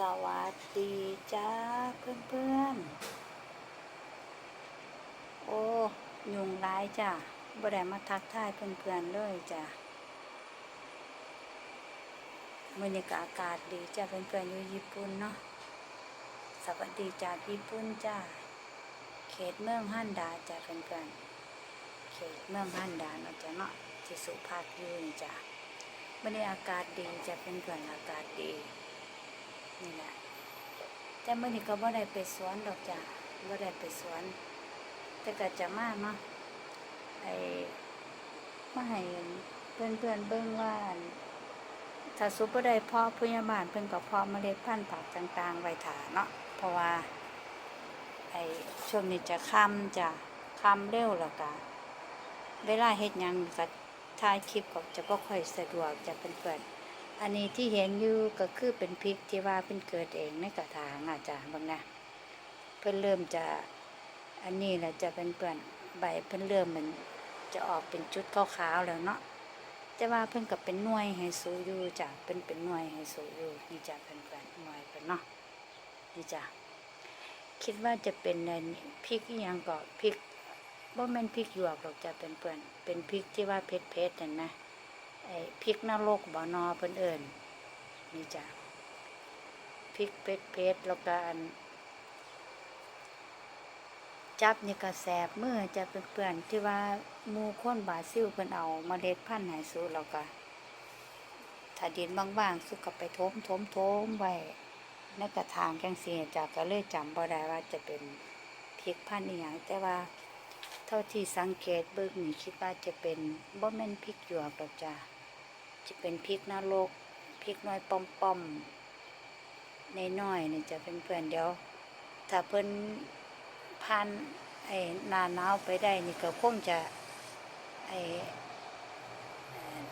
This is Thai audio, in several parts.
สวัสดีจ้าเพื่อนเพื่อนๆ โอ้ยุงร้ายจ้ะบ่ได้มาทักทายเพื่อนเพื่อนๆเลยจ้ะบรรยากาศอากาศดีจ้ะเพื่อนเพื่อนๆอยู่ญี่ปุ่นเนาะสวัสดีจากญี่ปุ่นจ้าเขตเมืองฮันดาจ้ะเพื่อนเพื่อนๆเขตเมืองฮันดาเนาะจ้ะเนาะที่สุภาพอยู่นี่จ้ะบรรยากาศดีจ้ะเพื่อนเพื่อนๆอากาศดี นี่แหละแต่เมื่อนี้ก็บ่ได้ไปสวนดอกจ้ะบ่ได้ไปสวน แต่ก็จะมาเนาะไอ้มาให้เพื่อนเพื่อนเบิ่งว่านถ้าสุบ่ได้เพาะพยาบาลเพิ่นก็เพาะเมล็ดพันธุ์ผักต่างๆไว้ถาเนาะเพราะว่าไอ้ช่วงนี้จะค่ำจะค่ำเร็วแล้วก็เวลาเฮ็ดหยังก็ถ่ายคลิปก็จะบ่ค่อยสะดวกจะเป็นเพื่อนๆ อันนี้ที่เห็นอยู่ก็คือเป็นพริกที่ว่าเพิ่นเกิดเองในกระถางอาจารย์บางนะเพิ่นเริ่มจะอันนี้แหละจะเป็นเปื่อนใบเพิ่นเริ่มมันจะออกเป็นจุดขาวๆแล้วเนาะแต่ว่าเพิ่นก็เป็นหน่วยให้สูอยู่จ้ะเป็นเป็นหน่วยให้สูอยู่นี่จ้ะเพิ่นเปื่อนหน่วยเพิ่นเนาะนี่จ้ะคิดว่าจะเป็นในพริกยังก็พริกบ่แม่นพริกหยวกหรอกจะเป็นเปื่อนเป็นพริกที่ว่าเผ็ดๆนั่นนะ ไอ้พริกนรกบ่อนอเพิ่นเอิ้นนี่จ้ะพริกเผ็ดเผ็ดๆแล้วก็อัน จับนี่ก็แสบมือจะเป็นเปื่อนที่ว่ามูข้นบาซิลเพิ่นเอามาเมล็ดพันธุ์ให้สูแล้วก็ถ้าดินบางๆสุกก็ไปทมทมทมไว้ในกระถางจังซี่จ้ะก็เลยจำบ่ได้ว่าจะเป็นพริกพันธุ์อีหยังแต่ว่าเท่าที่สังเกตเบิ่งนี่คิดว่าจะเป็นบ่แม่นพริกหยวกดอกจ้ะ จะเป็นพริกนรกพริกน้อยป้อมๆน้อยๆนี่จะเป็นเพื่อนเดี๋ยว ถ้าเพิ่นผ่านไอ้นาหนาวไปได้นี่ก็คงจะไอ้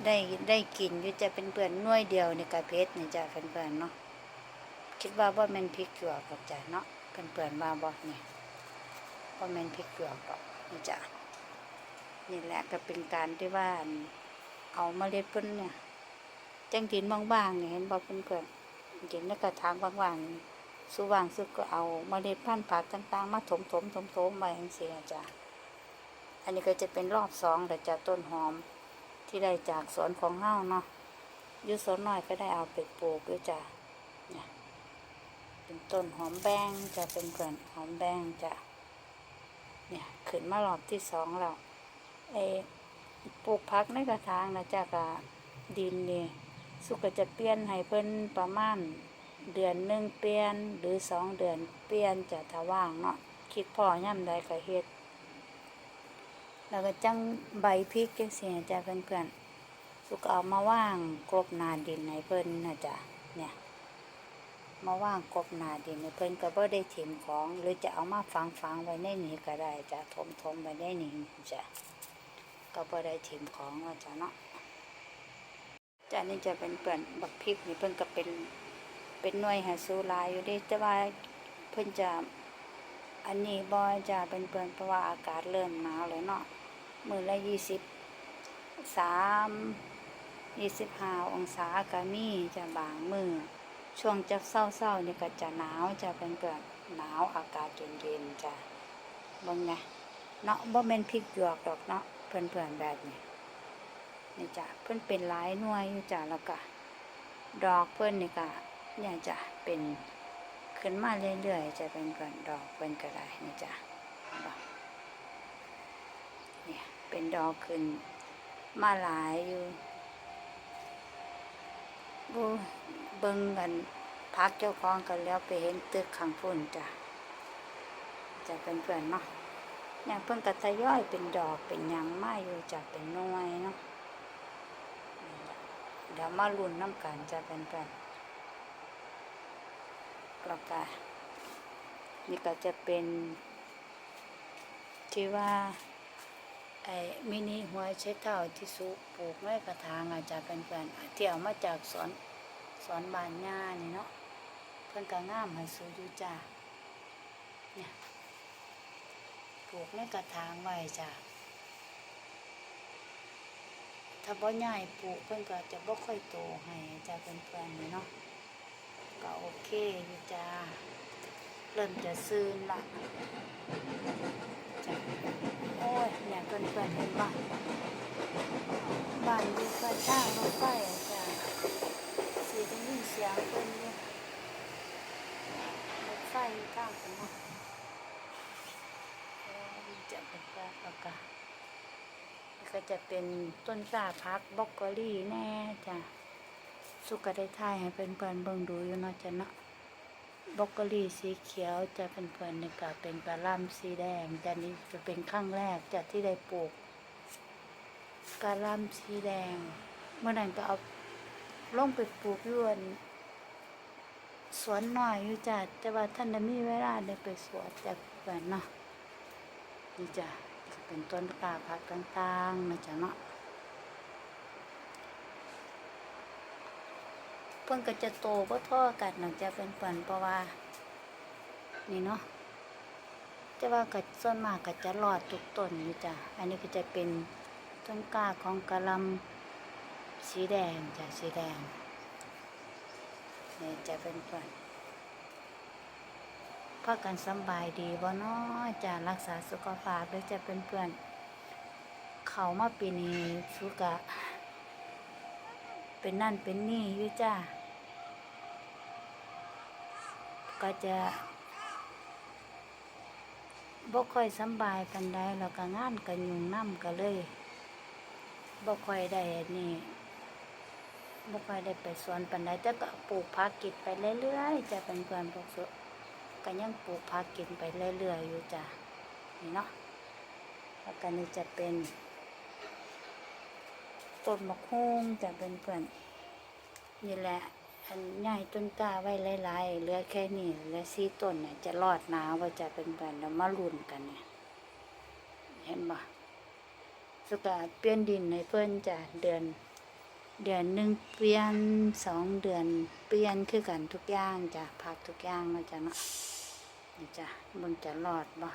ได้ได้กินอยู่จะเป็นเพื่อนน่วยเดียวนี่ก็เผ็ดนี่จะเป็นเพื่อนๆเนาะคิดว่าบ่แม่นพริกหยวกดอกจ้ะเนาะเพื่อนๆว่าบ่นี่ก็แมนพริกเกลือกดอกนี่จ้ะนี่แหละก็เป็นการที่ว่าเอาเมล็ดเพิ่นเนี่ย จังดินบางๆเนี่ยเห็นบอกเพื่อนๆดินในกระถางบางๆสว่างสุดก็เอาเมล็ดพันธุ์ผักต่างๆ มาถมๆถมๆไว้จังซี่นะจ้ะอันนี้ก็จะเป็นรอบสองแต่จะต้นหอมที่ได้จากสวนของเฮาเนาะยุสวนน้อยก็ได้เอาไปปลูกด้วยจ้ะเนี่ยเป็นต้นหอมแบงจะเป็นเพื่อนหอมแบงจ้ะเนี่ยขึ้นมารอบที่สองแล้วไอ้ปลูกพักในกระถางนะจ๊ะกะดินเนี่ย สุก็จะเปลี่ยนให้เพิ่นประมาณเดือนหนึ่งเปลี่ยนหรือสองเดือนเปลี่ยนจะถ้าว่างเนาะคิดพอย่ำใดก็เฮ็ดแล้วก็จังใบพริกจังซี่นะจ้ะเพื่อนๆสุกเอามาว่างกลบนาดินให้เพิ่นนะจ๊ะเนี่ยมาว่างกบนาดินให้เพิ่นก็บ่ได้ถิ่มของ หรือจะเอามาฝังฝังไว้ในนี้ก็ได้จะถมถมไว้ในนี้จ้ะก็บ่ได้ถิ่มของว่าจ้ะเนาะ จ้ะนี่จะเป็นเปื่อนบักพริกนี่เพิ่นก็เป็นเป็นหน่วยหาสูลายอยู่ด้แต่ว่าเพิ่นจะอันนี้บ่จะเป็นเปื่อนเพราะว่าอากาศเริ่มหนาวแล้วเนาะมือละยี่สิบสามยี่สิบห้าองศาก็มีจะบางมือช่วงจะเศร้าๆนี่ก็จะหนาวจะเป็นเกิดหนาวอากาศเย็นๆจ้ะบิ่งไงเนาะบ่แม่นพริกหยวกดอกเนาะเพื่อนๆแบบนี้ นี่จ้ะเพิ่นเป็นหลายหน่วยอยู่จ้ะแล้วก็ดอกเพิ่นนี่ก็เนี่ยจ้ะเป็นขึ้นมาเรื่อยๆจะเป็นเกิดดอกเพิ่นก็ได้นี่จ้ะเห็นบ่เนี่ยเป็นดอกขึ้นมาหลายอยู่บูเบิ่งกันพักเจ้าของกันแล้วไปเห็นตึกข้างพุ่นจ้ะจะเป็นเพื่อนเนาะเนี่ยเพิ่นก็ทยอยเป็นดอกเป็นยังมาอยู่จะเป็นน่วยเนาะ เดี๋ยวมาลุ้นน้ำกันจะเป็นเพื่อนแล้วก็นี่ก็จะเป็นที่ว่าไอ้มินิหัวเช็ดเท้าที่สุปลูกในกระถางอาจจะเป็นเพื่อนที่เอามาจากสวนสอนบานย่านี่เนาะเพิ่นก็งามให้สูอยู่จ้าเนี่ยปลูกในกระถางไว้จ้า ถ้าบ่ใหญ่ปลูกเพิ่นก็จะบ่ค่อยโตให้จ้าเพิ่อนๆนี่เนาะก็โอเคอยู่จ้าเริ่มจะซื่นละจ้ะโอ้ยเนี่ยเพื่อนเพื่อนเห็นบ้านบ้านอยู่กระช่างรถไฟจ้ะสีได้ยินเสียงเพิ่นอยู่ยรถไฟข้างกันเนาะจะเป็นแบบแล้วก็นี่ ก็จะเป็นต้นกล้าพักบล็อกโกลี่แน่จ้ะสุกก็ได้ถ่ายให้เพื่อนเพื่อนๆเบิ่งดูอยู่เนาะจ้ะเนาะบรอกโคลีสีเขียวจะเป็นเพื่อนนี่ก็เป็นกระหลำสีแดงจะนี่จะเป็นครั้งแรกจะที่ได้ปลูกกระหลำสีแดง เมื่อนั้นก็เอาลงไปปลูกอยวนสวนหน่อยอยู่จ้ะแต่ว่าท่านได้มีเวลาได้ไปสวนจากเพื่อนเนาะนี่จ้ะ เป็นต้นกล้าพักต่างๆนะจ๊ะเนาะเพิ่นก็จะโตบ่เท่อกันหนังจะเป็นเปิ่นเพราะว่า นี่เนาะแต่ว่าก็ส่วนมากก็จะรอดทุกต้นอยู่จ้ะอันนี้ก็จะเป็นต้นกล้าของกะลำสีแดงจ้ะสีแดงนี่จะเป็นเปิ่น พากันสบายดีบ่นาะจะรักษาสุขภาพด้วยจะเป็นเพื่อน เขามาปีนี้สุกะ เป็นนั่นเป็นนี่ยู่จ้าก็จะบ่ค่อยสบายปันใดแล้วก็งานก็ยุ่งน้ำก็เลยบ่ค่อยได้นี่บ่ค่อยได้ไปสวนปันใดแต่ก็ปลูกผักกินไปเรื่อยๆจะเป็นเพื่อนพวกสุ ก็ยังปลูกผักกินไปเรื่อยๆอยู่จ้ะนี่เนาะแล้วก็นี่จะเป็นต้นมะฮุงจะเป็นเพื่อนนี่แหละอันใหญ่ต้นกล้าไว้หลายๆเหลือแค่นี้เหลือสี่ต้นเนี่ยจะรอดหนาวว่าจะเป็นเพื่อนแล้วมาลุ้นกันเนี่ยเห็นบ่สุกาเปลี่ยนดินในเพื่อนจะเดือน เดือนหนึ่งเปลี่ยนสองเดือนเปลี่ยนคือกันทุกอย่างจ้ะพักทุกอย่างนะจ๊ะเนาะนี่จ้ะมันจะรอดบ่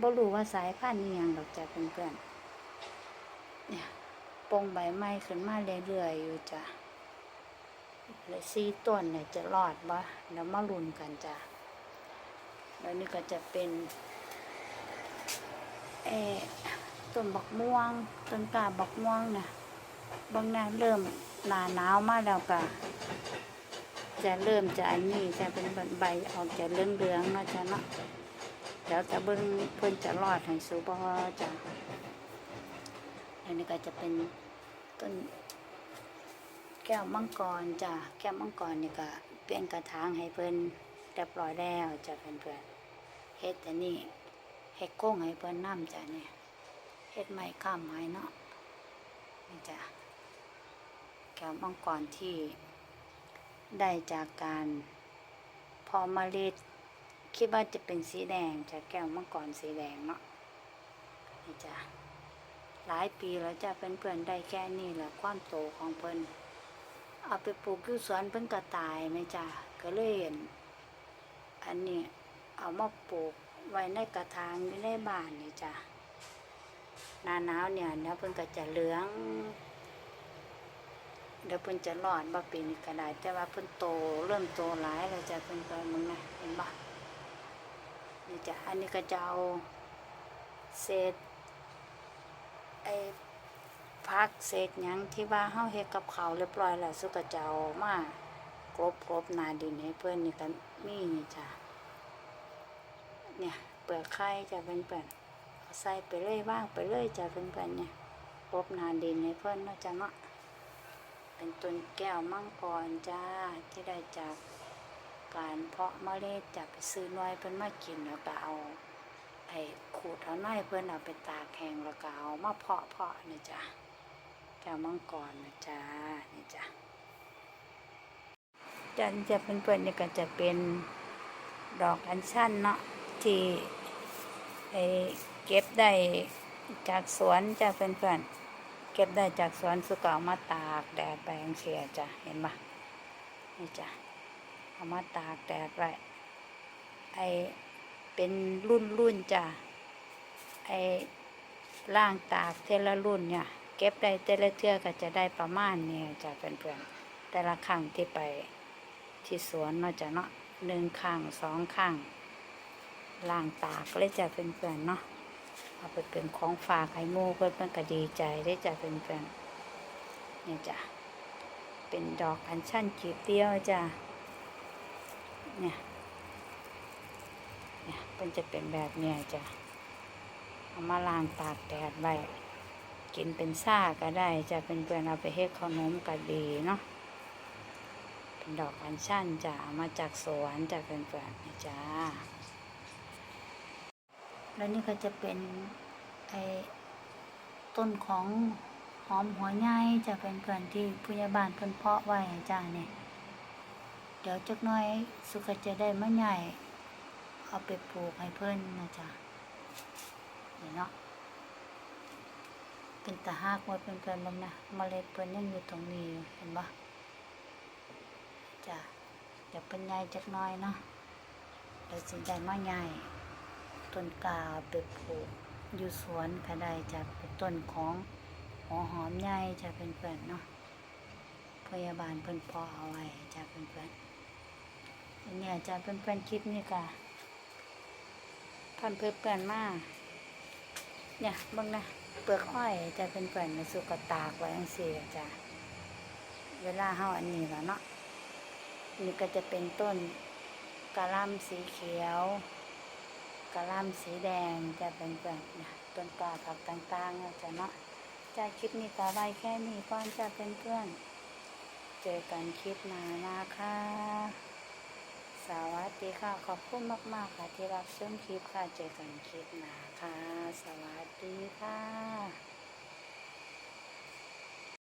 บ่รู้ว่าสายพันธุ์นี้ยังดอกจ้ะเป็นเพื่อนๆเนี่ยปงใบไม้ขึ้นมาเรื่อยๆอยู่จ้ะเลยซีต้นเนี่ยจะรอดบ่แล้วมาลุ้นกันจ้ะแล้วนี่ก็จะเป็นเออต้นบักม่วงต้นกาบักม่วงเนี่ย บางนาเริ่มหนาหนาวมากแล้วก็จะเริ่มจะอันนี้จะเป็นใบออกจะเหลืองๆเนะจ้ะเนาะเดี๋ยวจะเบิ่งเพิ่อนจะรอดให้สูบ่จ้ะอันนี้ก็จะเป็นต้นแก้วมังกรจ้ะแก้วมังกรนี่ก็เปลี่ยนกระถางให้เพิ่อนเรียบร้อยแล้วจ้ะเพื่อนๆเฮ็ดอันนี้เฮ็ดโก้งให้เพิ่อนน้ำจ้ะเนี่ยเฮ็ดไม้ข้ามไม้เนาะนี่จ้ะ ก้วมังกรที่ ได้จากการพอเมาล็ดคิดว่าจะเป็นสีแดงจากแก้วมังกรสีแดงเนาะนี่จ้ะหลายปีแล้วจะเป็นเพื่อนได้แค่นี้แหละความโตของเพิ่นเอาไปปลูกอยู่สวนเพิ่นก็ตายไหมจ้ะก็เลยเห็นอันนี้เอามาปลูกไว้ในกระถางอยู่ในบ้านนี่จ้ะหน้าหนาวเนี่ยเดี๋ยวเพิ่นก็จะเหลือง เดี๋ยวเพิ่นจะรอดบ่ปีนี้ก็ได้แต่ว่าเพิ่นโตเริ่มโตหลายแล้วจ้ะเพิ่นก็มึงนะเห็นบ่นี่จ้ะอันนี้ก็จะเอาเศษไอ้พักเศษหยังที่ว่าเฮาเฮ็ดกับเขาวเรียบร้อยแล้วสุกจะเอามากรบกรบนาดินให้เพื่อนนี่ก็มีนี่จ้ะเนี่ยเปลือกไข่จะเป็นเปื่อนใส่ไปเลยว่างไปเลยจะเป็นเปื่อนเนี่ยกรบนาดินให้เพื่อนเนาะจ้ะเนาะ เป็นต้นแก้วมังกรจ้าที่ได้จากการเพาะเมล็ดจากไปซื้อน้อยเพิ่นมากินแล้วก็เอาไอ้ขูดเอาหน่อยเพื่อนเอาไปตากแห้งแล้วก็เอามาเพาะเพาะนี่จ้ะแก้วมังกรนะจ้านี่จ้ะจันจะเป็นเพื่อนนี่ก็จะเป็นดอกอัญชันเนาะที่ไอ้เก็บได้จากสวนจะเป็นเพื่อนๆ ก็บได้จากสวนสุกเอามาตากแดดไปจังเสียจ้ะเห็นปะนี่จ้ะเอามาตากแดดไว้ไอเป็นรุ่นรุ่นจ้ะไอล่างตากเทละรุ่นเนี่ย เก็บได้แต่ละเทื่อก็จะได้ประมาณเนี่ยจ้ะเพื่อนๆแต่ละครั้งที่ไปที่สวนเนาะจ้ะเนาะหนึ่งข้งสองข้งล่างตากเลยจะเป็นเพื่อนๆเนาะ เอาไปเป็นของฝากให้หมูเพื่อนเพื่อนก็ดีใจได้จะเป็นเพื่อนนี่จ้ะเป็นดอกอัญชันจีบเดียวจ้ะเนี่ยเนี่ยมันจะเป็นแบบเนี้ยจ้ะเอามาล้างตากแดดไว้กินเป็นซ่าก็ได้จะเป็นเพื่อนเอาไปเฮ็ดขนมก็ดีเนาะเป็นดอกอัญชันจ้ะมาจากสวนจะเป็นแบบนี้จ้า แล้วนี่ก็จะเป็นไอ้ต้นของหอมหัวใหญ่จะเป็นเพื่อนที่ผู้ใหญ่บ้านเพิ่นเพาะไว้จ้าเนี่ยเดี๋ยวจักน้อยสุขจะได้มะใหญ่เอาไปปลูกให้เพิ่นนะจ๊ะนี่เนาะเป็นตะหากไว้เพื่อนบ้างนะมเมล็ดเพิ่นยังอยู่ตรงนี้เห็นปะจ้ะเดี๋ยวเป็นใหญ่จักน้อยเนาะเดี๋ยวสิได้มาใหญ่ ต้นกาไปปลูกอยู่สวนก็ได้จะเป็นต้นของหัวหอมใหญ่จะเป็นเพื่อนเนาะพยาบาลเพิ่นพอเอาไว้จะเป็นเพื่อนเนี่ยจะเป็นเพื่อนคลิปนี่ก็พันเพื่อนเพื่อนมากเนี่ยบ้างนะเปลือกอ้อยจะเป็นเพื่อนในสุกตากไว้จังซี่จ้ะเวลาเฮาอันนี้แล้วเนาะนี่ก็จะเป็นต้นกะล่ำสีเขียว กระลำสีแดงจะเป็นแบบนะต้นกาผักต่างๆนะจะเนาะจะคลิปนี้ต่อไปแค่นี้ก่อนจะเป็นเพื่อนเจอกันคลิปหน้านะคะสวัสดีค่ะ ขอบคุณมากๆค่ะที่รับชมคลิปค่ะ เจอกันคลิปหน้าค่ะ สวัสดีค่ะ